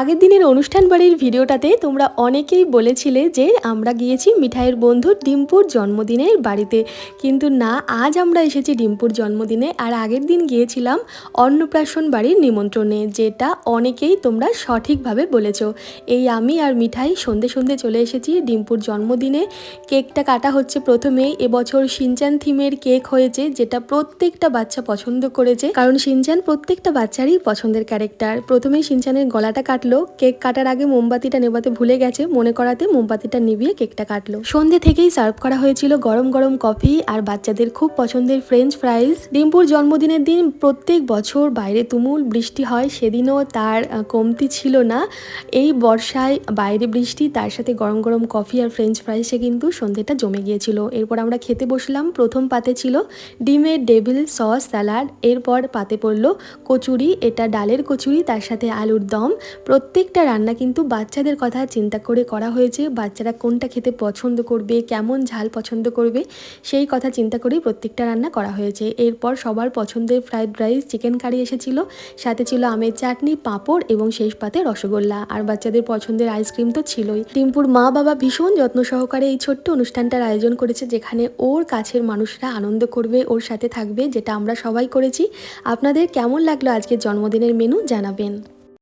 আগের দিনের অনুষ্ঠান বাড়ির ভিডিওটাতে তোমরা অনেকেই বলেছিলে যে আমরা গিয়েছি মিঠাইয়ের বন্ধু ডিম্পুর জন্মদিনের বাড়িতে। কিন্তু না, আজ আমরা এসেছি ডিম্পুর জন্মদিনে আর আগের দিন গিয়েছিলাম অন্নপ্রাশন বাড়ির নিমন্ত্রণে, যেটা অনেকেই তোমরা সঠিকভাবে বলেছ। এই আমি আর মিঠাই সন্ধে সন্ধে চলে এসেছি ডিম্পুর জন্মদিনে। কেকটা কাটা হচ্ছে প্রথমেই এবছর সিনচান থিমের কেক হয়েছে, যেটা প্রত্যেকটা বাচ্চা পছন্দ করেছে। কারণ সিনচান প্রত্যেকটা বাচ্চারই পছন্দের ক্যারেক্টার। প্রথমেই সিনচানের গলাটা কাটলো, কেক কাটার আগে মোমবাতিটা নেবাতে ভুলে গেছে, মনে করাতে মোমবাতিটা নিভিয়ে কেকটা কাটলো। সন্ধে থেকেই সার্ভ করা হয়েছিল গরম গরম কফি আর বাচ্চাদের খুব পছন্দের ফ্রেঞ্চ ফ্রাইজ। ডিম্পুর জন্মদিনের দিন প্রত্যেক বছর বাইরে তুমুল বৃষ্টি হয়, সেদিনও তার কমতি ছিল না। এই বর্ষায় বাইরে বৃষ্টি, তার সাথে গরম গরম কফি আর ফ্রেঞ্চ ফ্রাইসে কিন্তু সন্ধেটা জমে গিয়েছিল। এরপর আমরা খেতে বসলাম, প্রথম পাতে ছিল ডিমের ডেভিল সস, স্যালাড, এরপর পাতে পড়ল কচুরি, এটা ডালের কচুরি, তার সাথে আলুর দম। প্রত্যেকটা রান্না কিন্তু বাচ্চাদের কথা চিন্তা করে করা হয়েছে। বাচ্চারা কোনটা খেতে পছন্দ করবে, কেমন ঝাল পছন্দ করবে, সেই কথা চিন্তা করেই প্রত্যেকটা রান্না করা হয়েছে। এরপর সবার পছন্দের ফ্রাইড রাইস চিকেন কারি এসেছিল। সাথে ছিল আমের চাটনি, পাঁপড় এবং শেষ পাতে রসগোল্লা। আর বাচ্চাদের পছন্দের আইসক্রিম তো ছিলই। টিম্পুর মা বাবা ভীষণ যত্ন সহকারে এই ছোট্ট অনুষ্ঠানটার আয়োজন করেছে, যেখানে ওর কাছের মানুষরা আনন্দ করবে, ওর সাথে থাকবে, যেটা আমরা সবাই করেছি। আপনাদের কেমন লাগল আজকের জন্মদিনের মেনু জানাবেন।